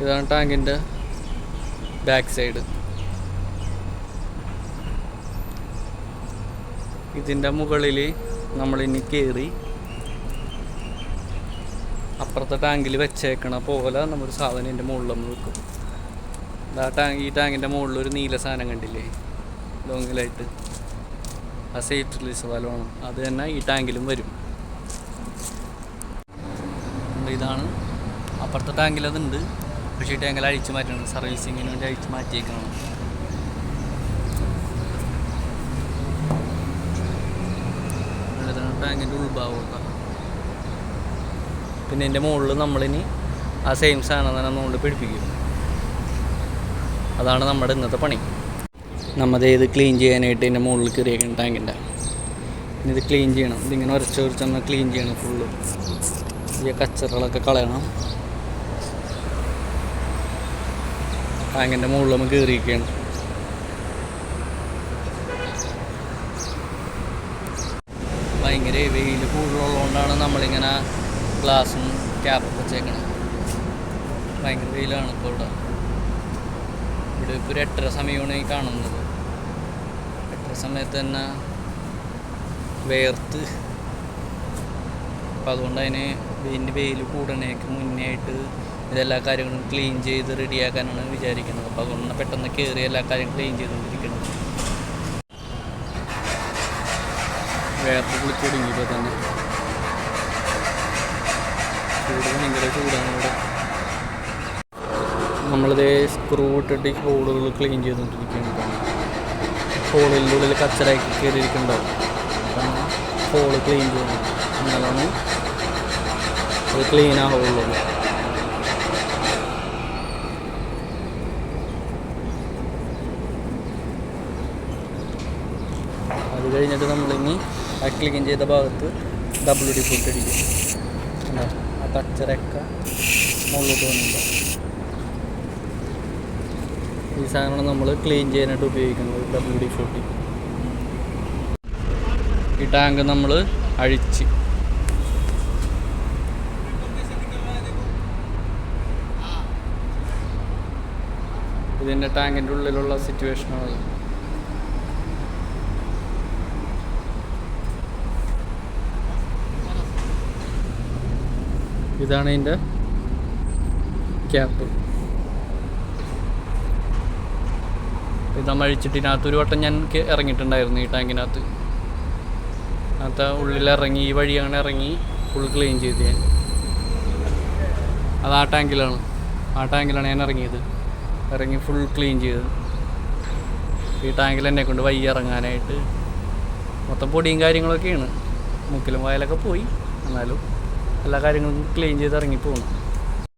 ഇതാണ് ടാങ്കിന്റെ back side. ഇതിന്റെ മുകളിൽ നമ്മളിനി കയറി അപ്പുറത്തെ ടാങ്കിൽ വെച്ചേക്കണ പോലെ നമ്മൾ സാധനം ഇതിന്റെ മുകളിൽ നമ്മൾ വെക്കും. ആ ടാങ്ക് ഈ ടാങ്കിന്റെ മുകളിൽ ഒരു നീല സാധനം കണ്ടില്ലേ? ലോങ്ങിലായിട്ട്. ആ സേഫ്റ്റി റിലീസ് വലമാണ് അത് തന്നെ ഈ ടാങ്കിലും വരും. ഇതാണ് അപ്പുറത്തെ ടാങ്കിൽ പക്ഷേ ടാങ്കിൽ അഴിച്ചു മാറ്റണം. സർവീസിങ്ങിന് വേണ്ടി അഴിച്ചു മാറ്റിയേക്കണം. ടാങ്കിന്റെ ഉൾഭാഗം പിന്നെ എന്റെ മുകളിൽ നമ്മളിനി ആ സെയിം സാധനം തന്നെ മുകളിൽ പിടിപ്പിക്കും. അതാണ് നമ്മുടെ ഇന്നത്തെ പണി. നമ്മത് ഇത് ക്ലീൻ ചെയ്യാനായിട്ട് എന്റെ മുകളിൽ കയറിയേക്കണം ടാങ്കിന്റെ ഇനി ഇത് ക്ലീൻ ചെയ്യണം. ഇതിങ്ങനെ ഉരച്ച് ഉരച്ചൊന്ന് ക്ലീൻ ചെയ്യണം ഫുള്ള് ഈ കച്ചറകളൊക്കെ കളയണം. ടാങ്കിന്റെ മുകളിൽ നമ്മൾ കയറിയിരിക്കുകയാണ് ഭയങ്കര വെയിൽ കൂടുതലുള്ളതുകൊണ്ടാണ് നമ്മളിങ്ങനെ ഗ്ലാസും ക്യാപ്പൊക്കെ വെച്ചേക്കണത് ഭയങ്കര വെയിലാണ് ഇപ്പോൾ ഇവിടെ. ഇവിടെ ഇപ്പോൾ ഒരു എട്ടര സമയമാണ് ഈ കാണുന്നത്. എട്ടര സമയത്ത് തന്നെ വേർത്ത്. അപ്പം അതുകൊണ്ട് അതിന് ഇതിന്റെ വെയിൽ കൂടണേക്ക് മുന്നേ ആയിട്ട് ഇതെല്ലാ കാര്യങ്ങളും ക്ലീൻ ചെയ്ത് റെഡിയാക്കാനാണ് വിചാരിക്കുന്നത്. അപ്പോൾ അതുകൊണ്ട് പെട്ടെന്ന് കയറി എല്ലാ കാര്യം ക്ലീൻ ചെയ്തുകൊണ്ടിരിക്കുന്നത് വേർത്ത് കുളിച്ച് തുടങ്ങിയപ്പോൾ തന്നെ. ചൂട് ഭയങ്കര ചൂടാണ് ഇവിടെ. നമ്മളിതേ സ്ക്രൂ ഇട്ടിട്ട് ഹോളുകൾ ക്ലീൻ ചെയ്തുകൊണ്ടിരിക്കുകയാണ് ഹോളിന്റെ ഉള്ളിൽ കച്ചറയൊക്കെ കയറിയിരിക്കുന്നുണ്ടാവും. ഹോൾ ക്ലീൻ ചെയ്യണം എന്നാലാണ് അത് ക്ലീൻ ആവുള്ളൂ. അത് കഴിഞ്ഞിട്ട് നമ്മളിനി ആ ക്ലീൻ ചെയ്ത ഭാഗത്ത് ഡബിൾ ഡി ഫുഡ് അടിക്കും? ആ തച്ചരക്ക മുകളിലോട്ട് വന്നിട്ട് ഈ സാധനമാണ് നമ്മൾ ക്ലീൻ ചെയ്യാനായിട്ട് ഉപയോഗിക്കുന്നത് ഡബിൾ ഡി ഫോർട്ടി ഈ ടാങ്ക് നമ്മൾ അഴിച്ച്. ഇതിന്റെ ടാങ്കിന്റെ ഉള്ളിലുള്ള സിറ്റുവേഷനാണ് ഇതാണ് ഇതിന്റെ ക്യാപ്പ്. ഇത് നമ്മൾ അഴിച്ചിട്ട് ഒരു വട്ടം ഞാൻ ഇറങ്ങിയിട്ടുണ്ടായിരുന്നു ഈ ടാങ്കിനകത്ത്. അകത്ത് ഉള്ളിൽ ഇറങ്ങി ഈ വഴി അങ്ങനെ ഇറങ്ങി ഫുൾ ക്ലീൻ ചെയ്ത് ഞാൻ. അത് ആ ടാങ്കിലാണ്. ആ ടാങ്കിലാണ് ഞാൻ ഇറങ്ങിയത്. ഇറങ്ങി ഫുൾ ക്ലീൻ ചെയ്തത് ഈ ടാങ്കിൽ എന്നെ കൊണ്ട് വൈ ഇറങ്ങാനായിട്ട്. മൊത്തം പൊടിയും കാര്യങ്ങളൊക്കെയാണ്. മുക്കിലും വയലൊക്കെ പോയി. എന്നാലും എല്ലാ കാര്യങ്ങളും ക്ലീൻ ചെയ്ത് ഇറങ്ങി പോകുന്നു